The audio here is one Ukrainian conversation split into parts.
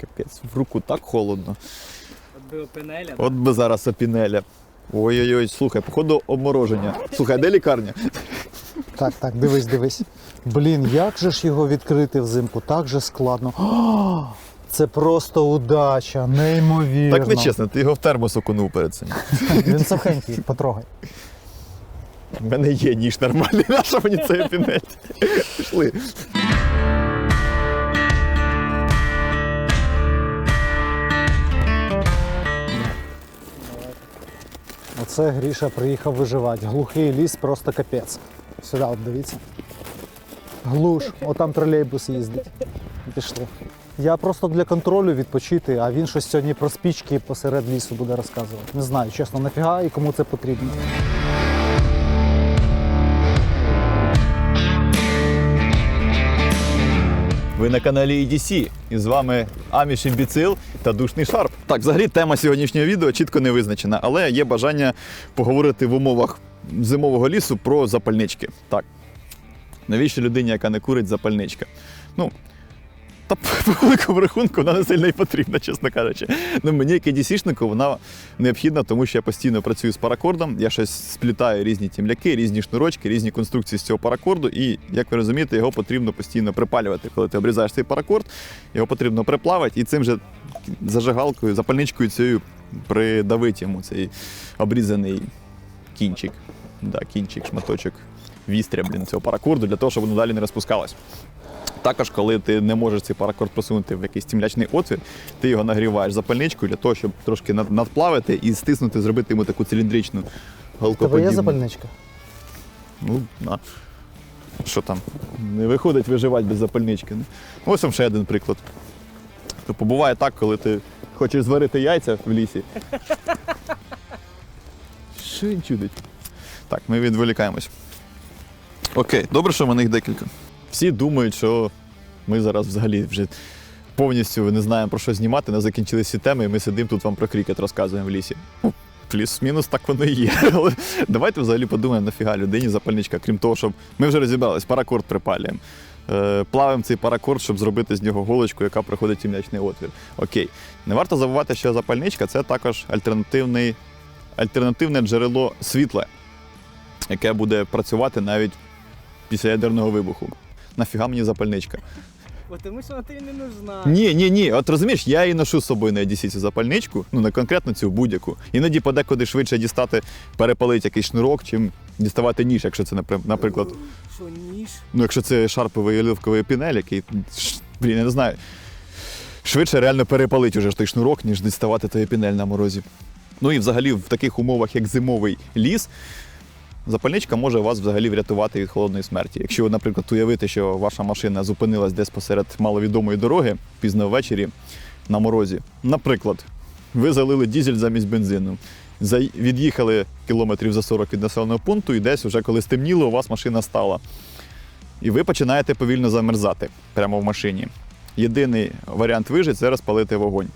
Капець, в руку так холодно. От би опинеля. От би зараз опінеля. Ой-ой-ой, слухай, походу обмороження. Слухай, де лікарня? Так, так, дивись, дивись. Блін, як же ж його відкрити взимку? Так же складно. О, це просто удача, неймовірно. Так нечесно, ти його в термос окунув перед цим. Він сухенький, потрогай. У мене є ніж нормальний, наша мені цей опінель. Пішли. Оце Гріша приїхав виживати. Глухий ліс, просто капець. Сюди, от дивіться. Глуш, отам тролейбус їздить. Пішли. Я просто для контролю відпочити, а він щось сьогодні про спічки посеред лісу буде розказувати. Не знаю, чесно, нафіга і кому це потрібно. Ви на каналі EDC і з вами Аміш Імбіцил та Душний Шарп. Так, взагалі тема сьогоднішнього відео чітко не визначена, але є бажання поговорити в умовах зимового лісу про запальнички. Так. Навіщо людині, яка не курить запальничка? Ну, та по великому рахунку вона не сильно і потрібна, чесно кажучи. Ну, мені, як EDC-шнику, вона необхідна, тому що я постійно працюю з паракордом. Я щось сплітаю різні тімляки, різні шнурочки, різні конструкції з цього паракорду. І, як ви розумієте, його потрібно постійно припалювати. Коли ти обрізаєш цей паракорд, його потрібно приплавити і цим же зажигалкою, запальничкою цією придавити йому цей обрізаний кінчик. Да, кінчик, шматочок вістря блін, цього паракорду для того, щоб воно далі не розпускалось. Також, коли ти не можеш цей паракорд просунути в якийсь тімлячний отвір, ти його нагріваєш запальничкою для того, щоб трошки надплавити і стиснути, зробити йому таку циліндричну Тебе галкоподібну. є запальничка? Ну, на. Що там? Не виходить виживати без запальнички. ну. Ось вам ще один приклад. Тобто буває так, коли ти хочеш зварити яйця в лісі. Що він чудить? Так, ми відволікаємось. Окей, добре, що в їх декілька. Всі думають, що ми зараз взагалі вже повністю не знаємо про що знімати, не закінчилися всі теми, і ми сидимо тут вам про крікет розказуємо в лісі. Ну, плюс-мінус так воно і є. Але давайте взагалі подумаємо, нафіга людині запальничка, крім того, щоб ми вже розібрались, паракорд припалюємо. Е, Плавимо цей паракорд, щоб зробити з нього голочку, яка проходить тім'ячний отвір. Окей. Не варто забувати, що запальничка це також альтернативний, альтернативне джерело світла, яке буде працювати навіть після ядерного вибуху. Нафіга мені запальничка? Бо тому що тобі не нужна. Ні, ні, ні. От розумієш, я її ношу з собою на EDC цю запальничку, ну не конкретно цю будь-яку. Іноді подекуди швидше дістати, перепалити якийсь шнурок, чим діставати ніж, якщо це, наприклад, Що ніж? ну якщо це шарповий оливковий пінель, який, блін, я не знаю. Швидше реально перепалить уже ж той шнурок, ніж діставати той пінель на морозі. Ну і взагалі в таких умовах, як зимовий ліс, запальничка може вас взагалі врятувати від холодної смерті. Якщо, наприклад, уявити, що ваша машина зупинилась десь посеред маловідомої дороги пізно ввечері на морозі. Наприклад, ви залили дізель замість бензину. Від'їхали кілометрів за 40 від населеного пункту, і десь, вже коли стемніло, у вас машина стала. І ви починаєте повільно замерзати прямо в машині. Єдиний варіант вижити це розпалити вогонь.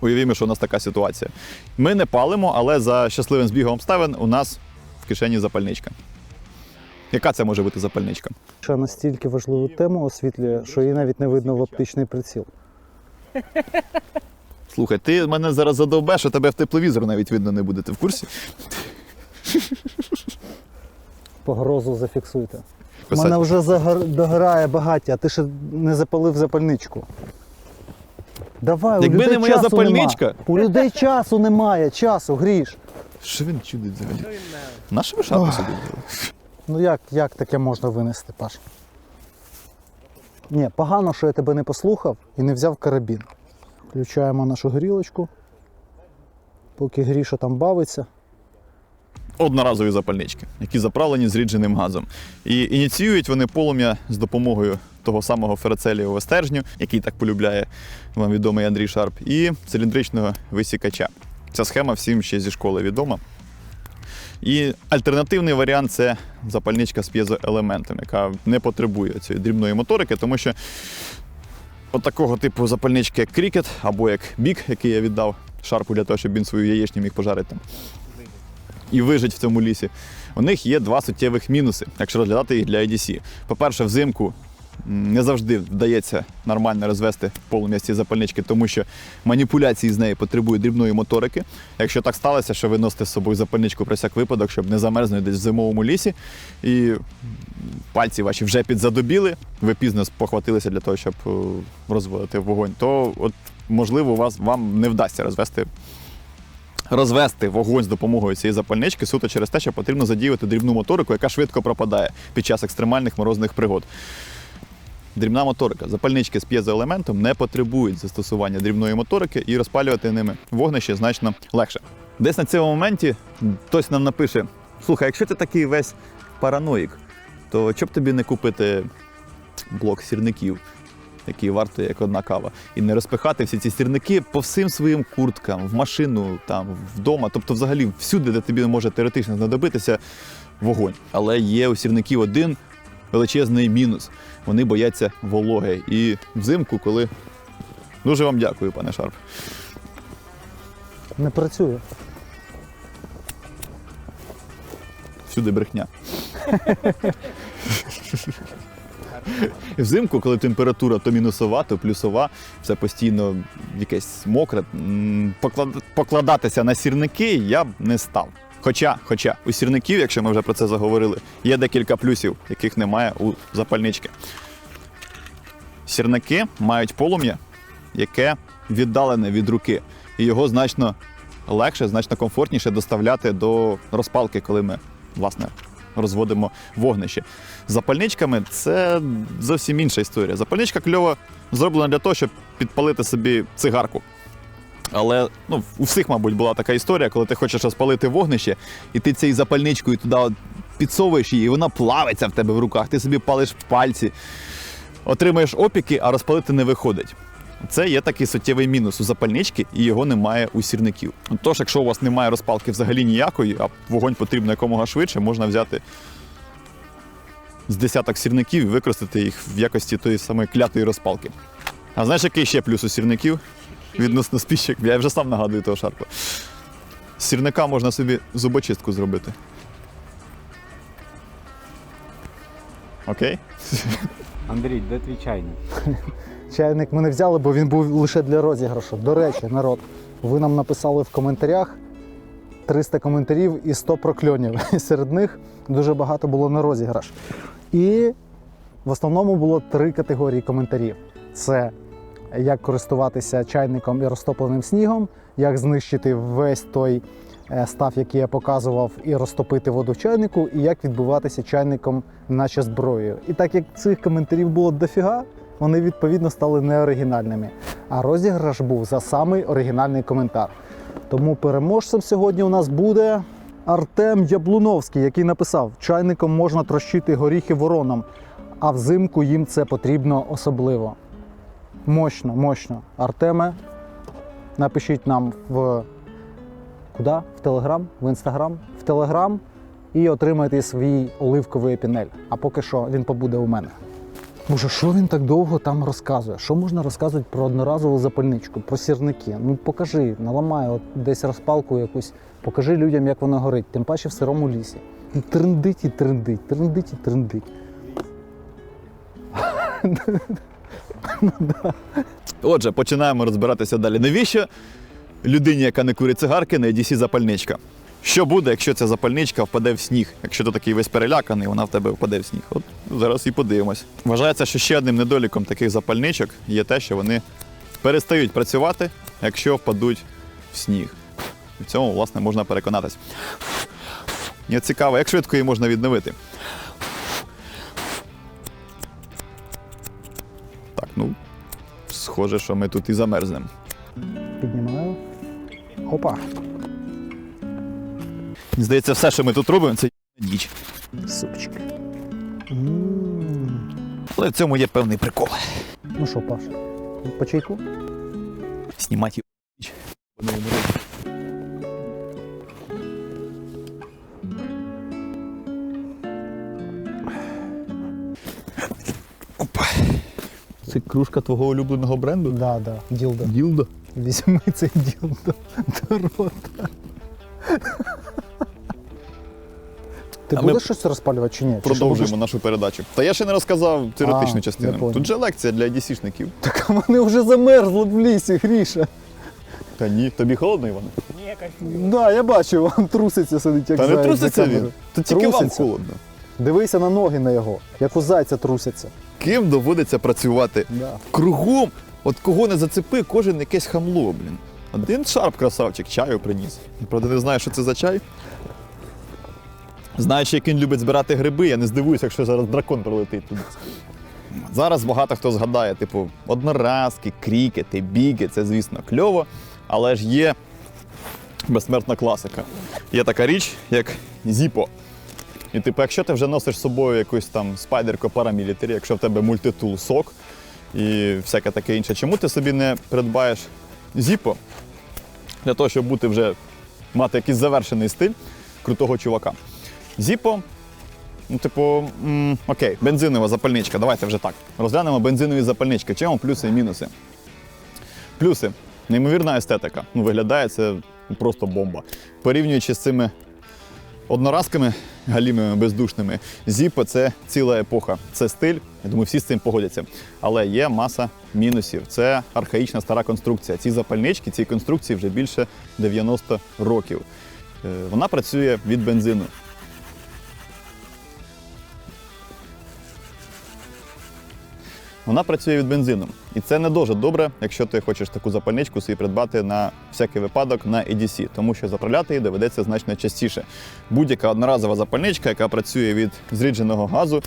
Уявімо, що у нас така ситуація. Ми не палимо, але за щасливим збігом обставин у нас в кишені запальничка. Яка це може бути запальничка? Ще настільки важливу тему освітлює, що її навіть не видно в оптичний приціл. Слухай, ти мене зараз задовбеш, а тебе в тепловізор навіть видно не буде. Ти в курсі? Погрозу зафіксуйте. У мене вже загор... догорає багаття, а ти ще не запалив запальничку. Давай, Якби у людей не моя часу запальничка. Нема. У людей часу немає, часу, гріш. Що він чудить взагалі? Що він не? На що ви шапку собі взяли? Ну як, як таке можна винести, Паш? Ні, погано, що я тебе не послухав і не взяв карабін. Включаємо нашу горілочку. Поки Гріша там бавиться. Одноразові запальнички, які заправлені зрідженим газом. І ініціюють вони полум'я з допомогою того самого ферацелієвого стержню, який так полюбляє вам відомий Андрій Шарп, і циліндричного висікача. Ця схема всім ще зі школи відома. І альтернативний варіант це запальничка з п'єзоелементом, яка не потребує цієї дрібної моторики, тому що от такого типу запальнички, як крікет або як бік, який я віддав шарпу для того, щоб він свою яєчню міг пожарити там і вижить в цьому лісі. У них є два суттєвих мінуси, якщо розглядати їх для EDC. По-перше, взимку не завжди вдається нормально розвести полум'я з запальнички, тому що маніпуляції з нею потребують дрібної моторики. Якщо так сталося, що ви носите з собою запальничку про всяк випадок, щоб не замерзнути десь в зимовому лісі, і пальці ваші вже підзадобіли, ви пізно спохватилися для того, щоб е, розводити вогонь, то от можливо вас вам не вдасться розвести. Розвести вогонь з допомогою цієї запальнички суто через те, що потрібно задіювати дрібну моторику, яка швидко пропадає під час екстремальних морозних пригод. Дрібна моторика. Запальнички з п'єзоелементом не потребують застосування дрібної моторики і розпалювати ними вогнище значно легше. Десь на цьому моменті хтось нам напише: слухай, якщо ти такий весь параноїк, то чоб тобі не купити блок сірників, який вартує як одна кава, і не розпихати всі ці сірники по всім своїм курткам, в машину, там, вдома, тобто взагалі всюди, де тобі може теоретично знадобитися вогонь. Але є у сірників один величезний мінус. Вони бояться вологи. І взимку, коли. Дуже вам дякую, пане Шарп. Не працює. Всюди брехня. Взимку, коли температура то мінусова, то плюсова, все постійно якесь мокре. поклад- Покладатися на сірники я б не став. Хоча, хоча у сірників, якщо ми вже про це заговорили, є декілька плюсів, яких немає у запальнички. Сірники мають полум'я, яке віддалене від руки, і його значно легше, значно комфортніше доставляти до розпалки, коли ми власне розводимо вогнище. Запальничками це зовсім інша історія. Запальничка кльово зроблена для того, щоб підпалити собі цигарку. Але ну, у всіх, мабуть, була така історія, коли ти хочеш розпалити вогнище, і ти цією запальничкою туди підсовуєш її, і вона плавиться в тебе в руках, ти собі палиш пальці, отримаєш опіки, а розпалити не виходить. Це є такий суттєвий мінус у запальнички, і його немає у сірників. Тож, якщо у вас немає розпалки взагалі ніякої, а вогонь потрібно якомога швидше, можна взяти з десяток сірників і використати їх в якості тої самої клятої розпалки. А знаєш, який ще плюс у сірників? Відносно спіщик. Я вже сам нагадую того шарпа. З сірника можна собі зубочистку зробити. Окей? Андрій, де твій чайник? Чайник ми не взяли, бо він був лише для розіграшу. До речі, народ, ви нам написали в коментарях 300 коментарів і 100 прокльонів. І серед них дуже багато було на розіграш. І в основному було три категорії коментарів: це як користуватися чайником і розтопленим снігом, як знищити весь той е, став, який я показував, і розтопити воду в чайнику, і як відбуватися чайником, наче зброєю. І так як цих коментарів було дофіга, вони відповідно стали неоригінальними. А розіграш був за самий оригінальний коментар. Тому переможцем сьогодні у нас буде Артем Яблуновський, який написав: чайником можна трощити горіхи воронам, а взимку їм це потрібно особливо. Мощно, мощно. Артеме, напишіть нам в куди? В Телеграм, в Інстаграм, в Телеграм і отримайте свій оливковий епінель. А поки що він побуде у мене. Боже, що він так довго там розказує? Що можна розказувати про одноразову запальничку, про сірники? Ну покажи, наламай от десь розпалку якусь, покажи людям, як воно горить, тим паче в сирому лісі. Ну, Трендить і трендить, трендить і трендить. Отже, починаємо розбиратися далі. Навіщо людині, яка не курить цигарки, на EDC запальничка? Що буде, якщо ця запальничка впаде в сніг? Якщо ти такий весь переляканий, вона в тебе впаде в сніг. От зараз і подивимось. Вважається, що ще одним недоліком таких запальничок є те, що вони перестають працювати, якщо впадуть в сніг. В цьому, власне, можна переконатись. Мені цікаво, як швидко її можна відновити. Схоже, що ми тут і замерзнемо. Піднімаю. Опа, Мені здається, все, що ми тут робимо, це діч. супчик. М. Але в цьому є певний прикол. Ну що, Паш, по чайку? Знімати діч. Це кружка твого улюбленого бренду? Да, да, ділдо. Ділдо. Візьми цей ділдо до рота. Ти А ми будеш щось розпалювати чи ні? Чи що Продовжуємо будеш- нашу передачу. Та я ще не розказав теоретичну А, частину. понял. Тут же лекція для дісішників. Так вони вже замерзли в лісі, Гріша. Та ні, тобі холодно, Іване? Ні, кайфую. Да, я бачу, він труситься сидить, як Та не заяць за труситься він. камерою. Тут тільки вам Труситься. холодно. Дивися на ноги на його, як у зайця трусяться. Ким доводиться працювати? Да. Кругом, от кого не зацепи, кожен якесь хамло, блін. Один шарп красавчик чаю приніс. Правда, не знаю, що це за чай. Знаючи, як він любить збирати гриби, я не здивуюся, якщо зараз дракон прилетить туди. Зараз багато хто згадає, типу, одноразки, крікети, біги, це, звісно, кльово, але ж є безсмертна класика. Є така річ, як зіпо. І типу, якщо ти вже носиш з собою якусь там спайдерко парамілітарі, якщо в тебе мультитул сок і всяке таке інше, чому ти собі не придбаєш зіпо для того, щоб бути вже мати якийсь завершений стиль крутого чувака? Зіпо, ну, типу, м, окей, бензинова запальничка. Давайте вже так. Розглянемо бензинові запальнички. Чому плюси і мінуси? Плюси. Неймовірна естетика. Ну, виглядає це просто бомба. Порівнюючи з цими одноразками галімими бездушними. Зіпа це ціла епоха. Це стиль. Я думаю, всі з цим погодяться. Але є маса мінусів. Це архаїчна стара конструкція. Ці запальнички, цій конструкції вже більше 90 років. Е, Вона працює від бензину. Вона працює від бензину. І це не дуже добре, якщо ти хочеш таку запальничку собі придбати на всякий випадок на EDC, тому що заправляти її доведеться значно частіше. Будь-яка одноразова запальничка, яка працює від зрідженого газу,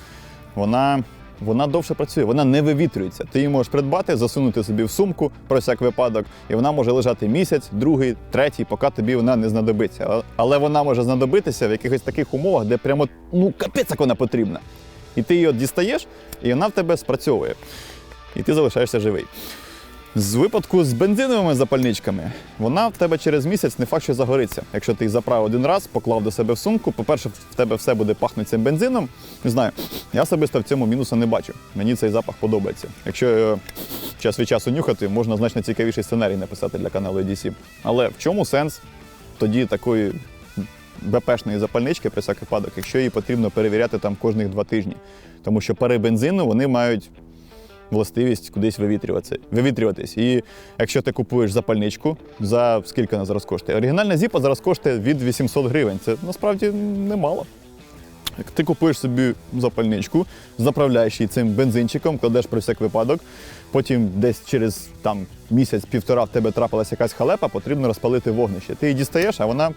вона. Вона довше працює, вона не вивітрюється. Ти її можеш придбати, засунути собі в сумку про всяк випадок, і вона може лежати місяць, другий, третій, поки тобі вона не знадобиться. Але вона може знадобитися в якихось таких умовах, де прямо ну капець як вона потрібна. І ти її от дістаєш, і вона в тебе спрацьовує. І ти залишаєшся живий. З випадку з бензиновими запальничками, вона в тебе через місяць не факт, що загориться. Якщо ти їх заправив один раз, поклав до себе в сумку, по-перше, в тебе все буде пахнути цим бензином. Не знаю, я особисто в цьому мінуса не бачу. Мені цей запах подобається. Якщо е, час від часу нюхати, можна значно цікавіший сценарій написати для каналу EDC. Але в чому сенс тоді такої БПшної запальнички при всякий випадок, якщо її потрібно перевіряти там кожних два тижні? Тому що пари бензину вони мають властивість кудись вивітрюватися, вивітрюватись. І якщо ти купуєш запальничку, за скільки вона зараз коштує? Оригінальна зіпа зараз коштує від 800 гривень. Це насправді немало. Як ти купуєш собі запальничку, заправляєш її цим бензинчиком, кладеш про всяк випадок, потім десь через там, місяць-півтора в тебе трапилася якась халепа, потрібно розпалити вогнище. Ти її дістаєш, а вона,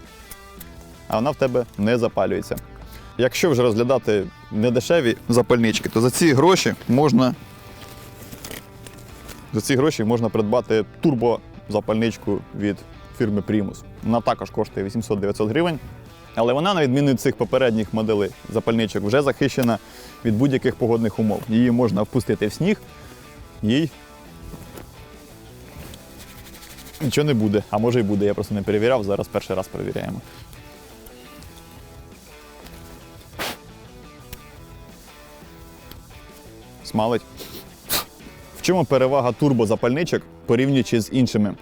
а вона в тебе не запалюється. Якщо вже розглядати недешеві запальнички, то за ці гроші можна за ці гроші можна придбати турбозапальничку від фірми Primus. Вона також коштує 800-900 гривень. Але вона, на відміну від цих попередніх моделей запальничок, вже захищена від будь-яких погодних умов. Її можна впустити в сніг, їй нічого не буде. А може й буде, я просто не перевіряв, зараз перший раз перевіряємо. Смалить. В чому перевага турбозапальничок порівнюючи з іншими?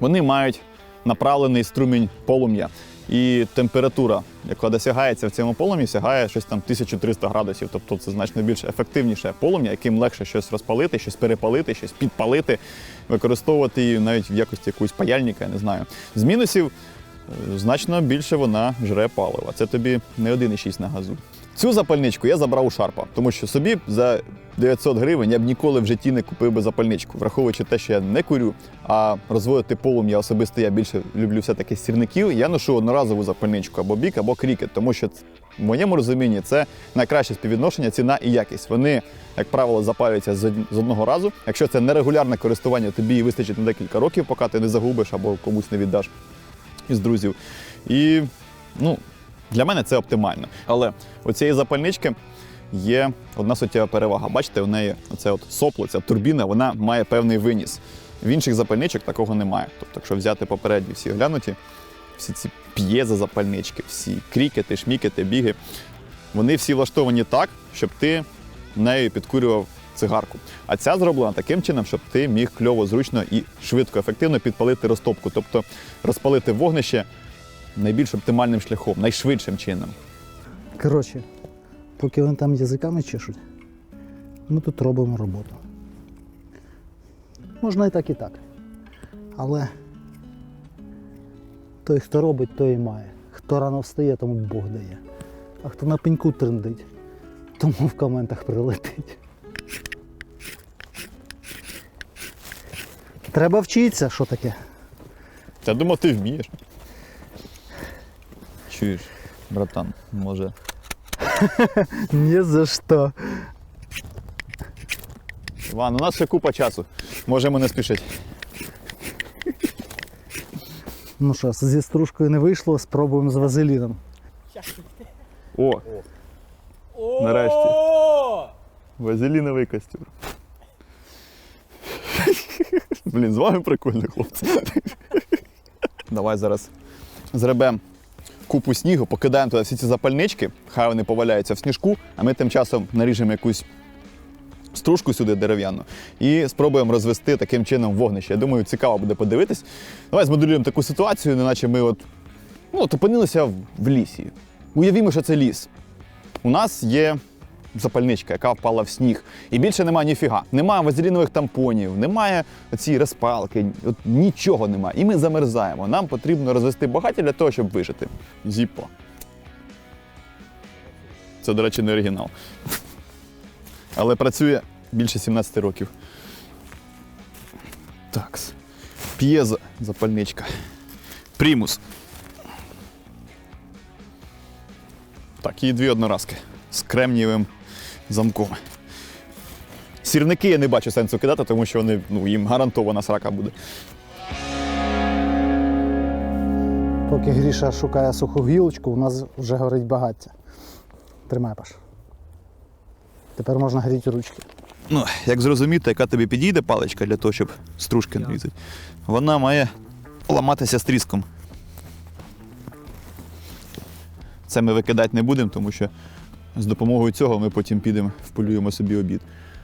Вони мають направлений струмінь полум'я. І температура, яка досягається в цьому полум'ї, сягає щось там 1300 градусів. Тобто це значно більш ефективніше полум'я, яким легше щось розпалити, щось перепалити, щось підпалити, використовувати її навіть в якості якогось паяльника, я не знаю. З мінусів е, значно більше вона жре палива. Це тобі не 1,6 на газу. Цю запальничку я забрав у Шарпа, тому що собі за 900 гривень я б ніколи в житті не купив би запальничку, враховуючи те, що я не курю, а розводити полум'я особисто я більше люблю все-таки сірників. Я ношу одноразову запальничку або бік, або крікет, тому що в моєму розумінні це найкраще співвідношення ціна і якість. Вони, як правило, запалюються з одного разу. Якщо це нерегулярне користування, тобі її вистачить на декілька років, поки ти не загубиш або комусь не віддаш із друзів. І ну, для мене це оптимально. Але у цієї запальнички є одна суттєва перевага. Бачите, у неї оце от сопло, ця турбіна, вона має певний виніс. В інших запальничок такого немає. Тобто, якщо взяти попередні всі глянуті, всі ці п'єзозапальнички, всі крікети, шмікети, біги, вони всі влаштовані так, щоб ти нею підкурював цигарку. А ця зроблена таким чином, щоб ти міг кльово, зручно і швидко, ефективно підпалити розтопку, тобто розпалити вогнище найбільш оптимальним шляхом, найшвидшим чином. Коротше, поки вони там язиками чешуть, ми тут робимо роботу. Можна і так, і так. Але той, хто робить, той і має. Хто рано встає, тому Бог дає. А хто на пеньку трендить, тому в коментах прилетить. Треба вчитися, що таке. Я думав, ти вмієш. Чуєш, братан, може. Ні за що. Іван, у нас ще купа часу. Можемо не спішити. Ну що, зі стружкою не вийшло, спробуємо з вазеліном. О, Нарешті. Вазеліновий костюр. Блін, з вами прикольно, хлопці. Давай зараз зребемо купу снігу, покидаємо туди всі ці запальнички, хай вони поваляються в сніжку, а ми тим часом наріжемо якусь стружку сюди дерев'яну і спробуємо розвести таким чином вогнище. Я думаю, цікаво буде подивитись. Давай змоделюємо таку ситуацію, неначе ми от, ну, опинилися в лісі. Уявімо, що це ліс. У нас є запальничка, яка впала в сніг. І більше немає ніфіга. Немає вазелінових тампонів, немає цієї розпалки, от нічого немає. І ми замерзаємо. Нам потрібно розвести багаття для того, щоб вижити. Зіппо. Це, до речі, не оригінал. Але працює більше 17 років. Такс. П'єза запальничка. Примус. Так, і дві одноразки з кремнієвим замком. Сірники я не бачу сенсу кидати, тому що вони, ну, їм гарантована срака буде. Поки Гріша шукає суху гілочку, у нас вже горить багаття. Тримай паш. Тепер можна гріти ручки. Ну, як зрозуміти, яка тобі підійде паличка для того, щоб стружки нарізати, вона має ламатися стріском. Це ми викидати не будемо, тому що з допомогою цього ми потім підемо, вполюємо собі обід.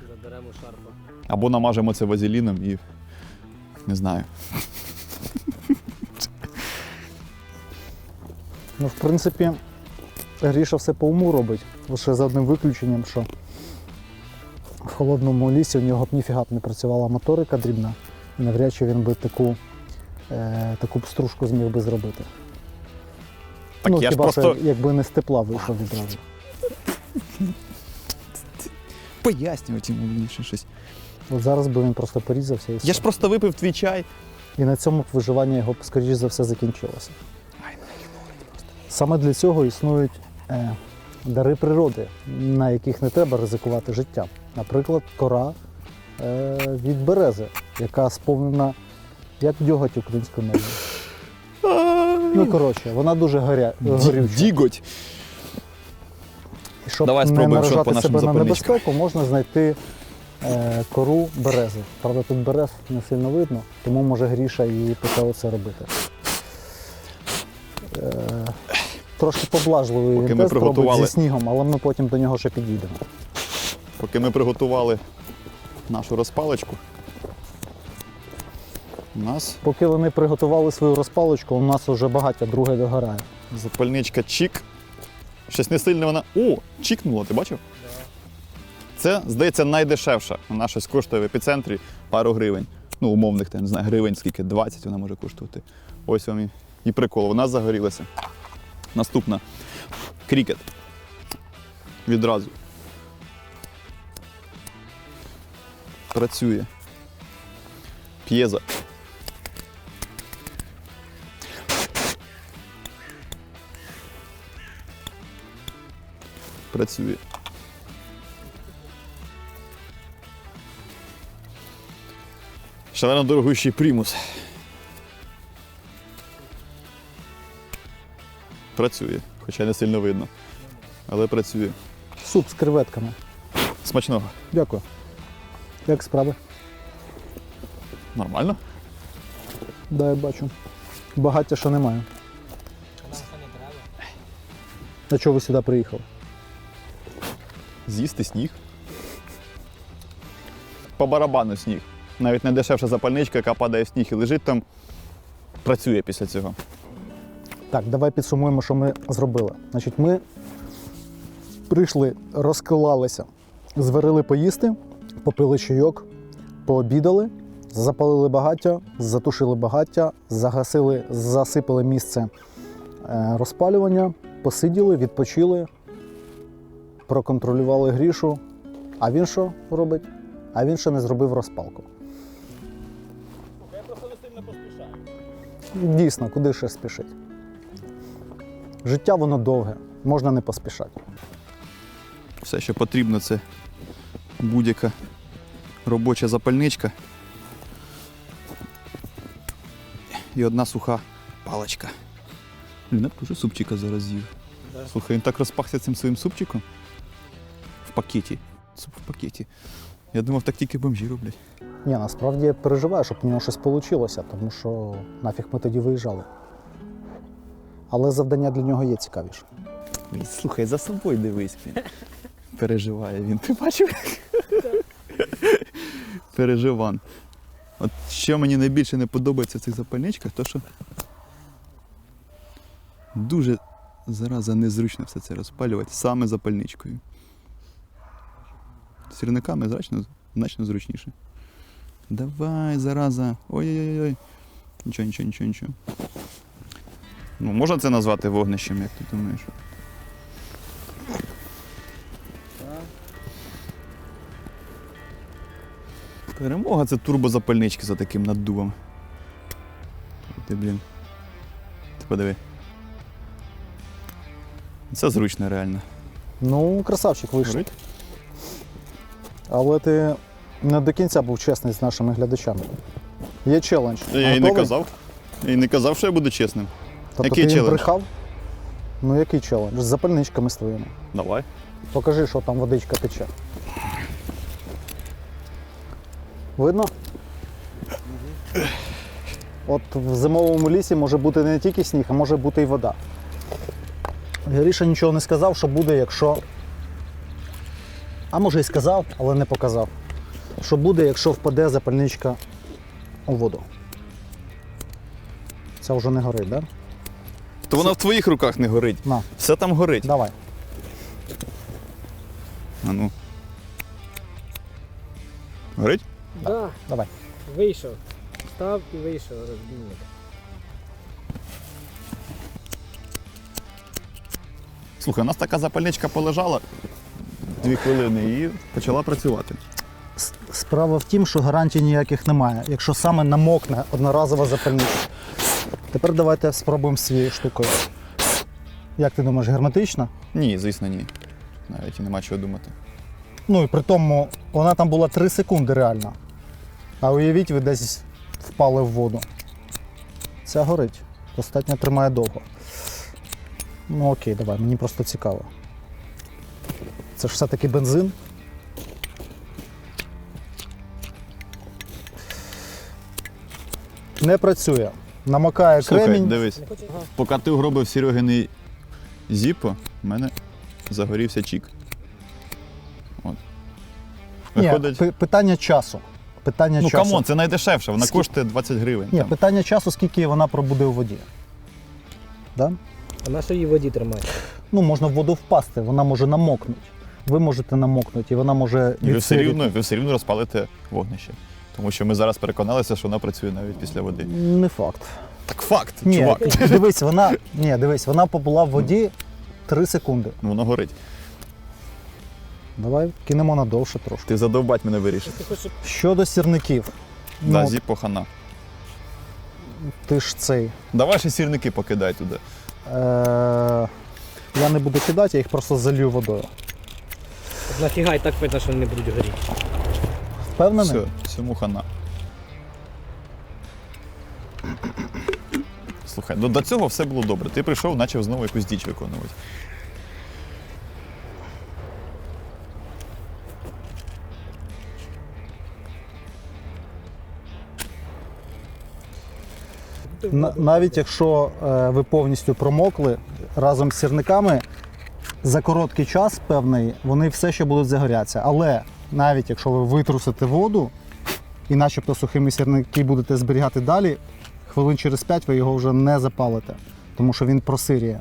Заберемо шарпа. Або намажемо це вазеліном і не знаю. Ну, в принципі, Гріша все по уму робить. Лише за одним виключенням, що в холодному лісі у нього б ніфіга б не працювала моторика дрібна. І навряд чи він би таку, е, таку б стружку зміг би зробити. Так ну, я ж хіба просто що, якби не з тепла вийшов відразу. пояснювати йому більше щось. От зараз би він просто порізався і все. Я ж просто випив твій чай. І на цьому б виживання його, скоріш за все, закінчилося. Саме для цього існують е, дари природи, на яких не треба ризикувати життям. Наприклад, кора е, від берези, яка сповнена як дьоготь українською мовою. Ну, коротше, вона дуже горя... горюча. Діготь. І щоб Давай не спробуємо, що по наражати нашим себе на запальничкам. небезпеку, можна знайти е, кору берези. Правда, тут берез не сильно видно, тому може Гріша і почав це робити. Е, трошки поблажливий Поки він ми тест робить приготували- зі снігом, але ми потім до нього ще підійдемо. Поки ми приготували нашу розпалочку, у нас Поки вони приготували свою розпалочку, у нас вже багаття друге догорає. запальничка чік. Щось не сильно вона. О, чікнула, ти бачив? Це, здається, найдешевша. Вона щось коштує в епіцентрі пару гривень. Ну, умовних, я не знаю, гривень скільки, 20 вона може коштувати. Ось вам і, і прикол. Вона загорілася. Наступна. Крікет. Відразу. Працює. П'єза. Працює. Шалено дорогущий примус. Працює, хоча не сильно видно. Але працює. Суп з креветками. Смачного. Дякую. Як справи? Нормально? Да, я бачу. Багаття ще немає. Нам це. А чого ви сюди приїхали? З'їсти сніг. По барабану сніг. Навіть найдешевша запальничка, яка падає в сніг і лежить там, працює після цього. Так, давай підсумуємо, що ми зробили. Значить, ми Прийшли, розклалися, зварили поїсти, попили чайок, пообідали, запалили багаття, затушили багаття, загасили, засипали місце е, розпалювання, посиділи, відпочили, проконтролювали грішу. А він що робить? А він ще не зробив розпалку. Я просто не сильно поспішаю. Дійсно, куди ще спішить? Життя воно довге, можна не поспішати. Все, що потрібно, це будь-яка робоча запальничка. І одна суха паличка. Блін, я б дуже супчика зараз з'їв. Да. Слухай, він так розпахся цим своїм супчиком. Пакеті. Суп в пакеті. Я думав, так тільки бомжі роблять. Ні, насправді я переживаю, щоб у нього щось вийшло, тому що нафіг ми тоді виїжджали. Але завдання для нього є цікавіше. Ой, Слухай, за собою дивись. Блін. Переживає він. Ти бачив? Переживан. От що мені найбільше не подобається в цих запальничках, то що дуже зараза незручно все це розпалювати саме запальничкою. Сірниками значно, значно зручніше. Давай, зараза. Ой-ой-ой. Нічого, нічого, нічого, нічого. Ну, можна це назвати вогнищем, як ти думаєш? Перемога це турбозапальнички за таким наддувом. Ти, блін. Ти подиви. Це зручно реально. Ну, красавчик вийшов. Але ти не до кінця був чесний з нашими глядачами. Є челендж. Я і не казав. Я і не казав, що я буду чесним. Тобто Який ти їм челендж? брехав? Ну який челендж? З запальничками своїми. Давай. Покажи, що там водичка тече. Видно? От в зимовому лісі може бути не тільки сніг, а може бути і вода. Гріша нічого не сказав, що буде, якщо. А може і сказав, але не показав. Що буде, якщо впаде запальничка у воду. Це вже не горить, так? Да? То вона в твоїх руках не горить. На, Все там горить. давай. А ну. Горить? Да, Давай. вийшов. Став і вийшов розбійник. Слухай, у нас така запальничка полежала дві хвилини і почала працювати. Справа в тім, що гарантій ніяких немає, якщо саме намокне одноразова запальничка. Тепер давайте спробуємо з цією штукою. Як ти думаєш, герметична? Ні, звісно, ні. Навіть і нема чого думати. Ну і при тому вона там була 3 секунди реально. А уявіть, ви десь впали в воду. Ця горить. Достатньо тримає довго. Ну окей, давай, мені просто цікаво. Це ж все-таки бензин. Не працює. Намокає Слухай, кремінь. дивись, поки ти угробив Серегиний зіпо, в мене загорівся чік. От. Ні, Виходить. пи- питання часу. Питання Ну часу. камон, це найдешевше, вона Скільки? коштує 20 гривень. Ні, там. питання часу, скільки вона пробуде у воді. Да? А на що її в воді тримати? Ну, можна в воду впасти, вона може намокнути. Ви можете намокнути, і вона може І ви все, відсиріти. рівно, ви все рівно розпалите вогнище. Тому що ми зараз переконалися, що вона працює навіть після води. Не факт. Так факт, Ні, чувак. дивись, вона, ні, дивись, вона побула в воді 3 секунди. Воно горить. Давай кинемо надовше трошки. Ти задовбать мене вирішив. Щодо сірників, Да, ну, зіпо хана. ти ж цей. Давай ще сірники покидай туди. Е- я не буду кидати, я їх просто залью водою. Нафіга і так видно, що вони будуть горіти. Впевнений? Все, всьому хана. Слухай, до, до цього все було добре. Ти прийшов, почав знову якусь діч виконувати. На- навіть якщо е, ви повністю промокли разом з сірниками, за короткий час певний вони все ще будуть загорятися. Але навіть якщо ви витрусите воду і начебто сухими сірники будете зберігати далі, хвилин через 5 ви його вже не запалите, тому що він просиріє.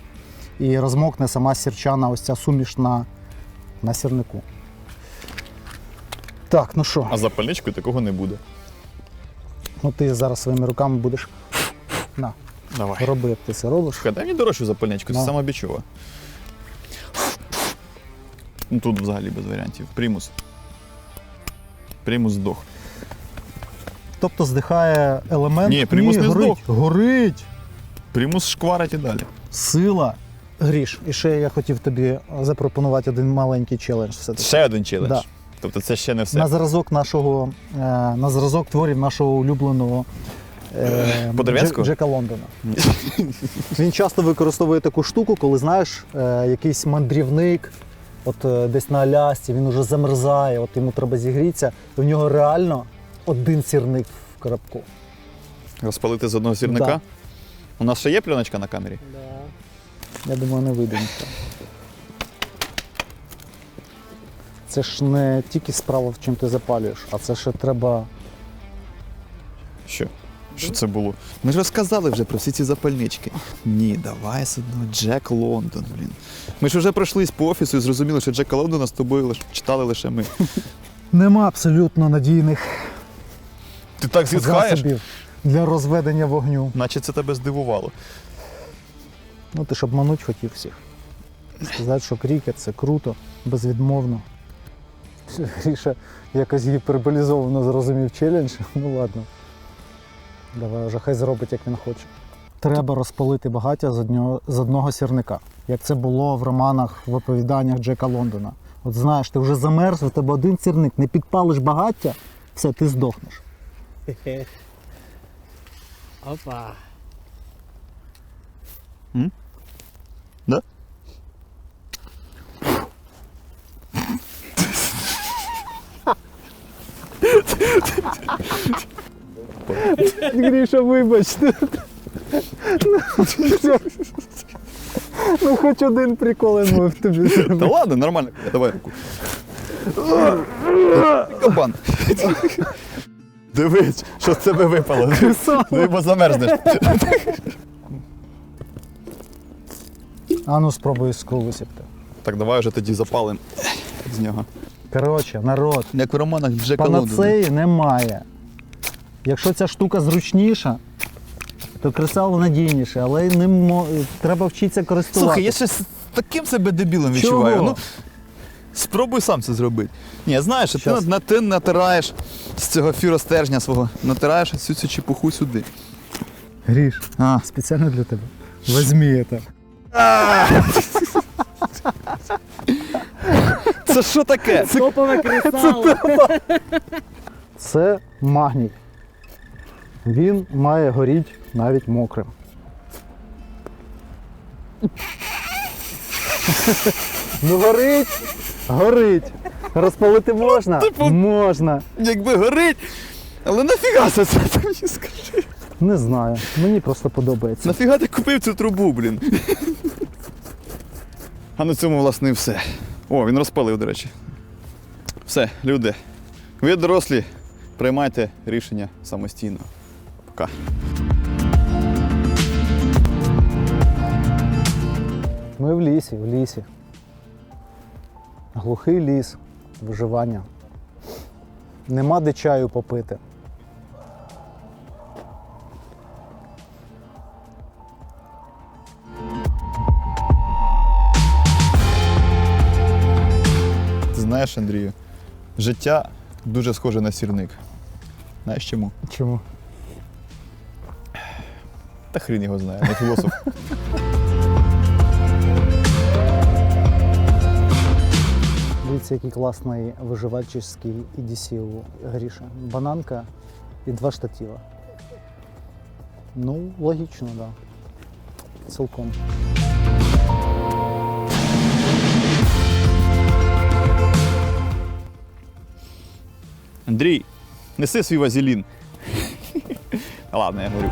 І розмокне сама сірчана, ось ця сумішна на сірнику. Так, ну що, А з запальничкою такого не буде. ну ти зараз своїми руками будеш на, Давай. роби, як ти це робиш. Слухай, дай мені дорожчу запальничку, це Да. сама бічова. Ну тут взагалі без варіантів. Примус. Примус здох. Тобто здихає елемент. Ні, примус не горить, здох. горить. Примус шкварить і далі. Сила. Гріш, і ще я хотів тобі запропонувати один маленький челендж. Все-таки. Ще один челендж. Да. Тобто це ще не все. На зразок нашого, е, на зразок творів нашого улюбленого е? Дже- Джека Лондона. Він часто використовує таку штуку, коли знаєш, е, якийсь мандрівник, от е, десь на Алясці, він уже замерзає, от йому треба зігрітися, і в нього реально один сірник в коробку. Розпалити з одного сірника. Да. У нас ще є пленочка на камері? Да. Я думаю, не вийде ніхто. Це ж не тільки справа, в чим ти запалюєш, а це ще треба. Що? Що це було? Ми ж розказали вже про всі ці запальнички. Ні, давай все одно Джек Лондон, блін. Ми ж вже пройшлись по офісу і зрозуміли, що Джека Лондона з тобою лиш... читали лише ми. Нема абсолютно надійних Ти так зітхаєш, засобів для розведення вогню. наче це тебе здивувало. Ну, ти ж обмануть хотів всіх. Сказати, що крікет це круто, безвідмовно. Гріша якось гіперболізовано зрозумів челендж. Ну ладно. Давай вже хай зробить, як він хоче. Треба розпалити багаття з одного, з одного сірника, як це було в романах, в оповіданнях Джека Лондона. От знаєш, ти вже замерз, у тебе один сірник, не підпалиш багаття, все, ти здохнеш. Опа. Да? Гріша, вибачте. Ну, хоч один прикол я мав тобі. Та ладно, нормально. Давай руку. Кабан. Дивись, що з тебе випало. Ну, бо замерзнеш. А ну спробуй іскру висипти. Так, давай вже тоді запалимо з нього. Коротше, народ, Як в романах Джека Лондона. панацеї немає. Якщо ця штука зручніша, то кресало надійніше, але не мо... треба вчитися користуватися. Слухай, я ще з таким себе дебілом відчуваю. Чого? Ну, спробуй сам це зробити. Ні, знаєш, ти, Щас. на, ти натираєш з цього фіростержня свого, натираєш всю цю чепуху сюди. Гріш, А. спеціально для тебе. Возьми це. Це що таке? Топове кресало. Це магній. Він має горіти навіть мокрим. Ну горить! Горить! Розпалити можна? типу- Можна. Якби горить. Але нафіга це це ти мені скажи? Не знаю. Мені просто подобається. Нафіга ти купив цю трубу, блін? А на цьому, власне, і все. О, він розпалив, до речі. Все, люди. Ви дорослі, приймайте рішення самостійно. Пока. Ми в лісі, в лісі. Глухий ліс, виживання. Нема де чаю попити. Знаєш, Андрію, життя дуже схоже на сірник. Знаєш чому? Чому? Та хрін його знає, не філософ. Дивіться, який класний виживальчий EDC у Гріша. Бананка і два штатива. Ну, логічно, так. Да. Цілком. Андрій, неси свій вазелін. Ладно, я говорю.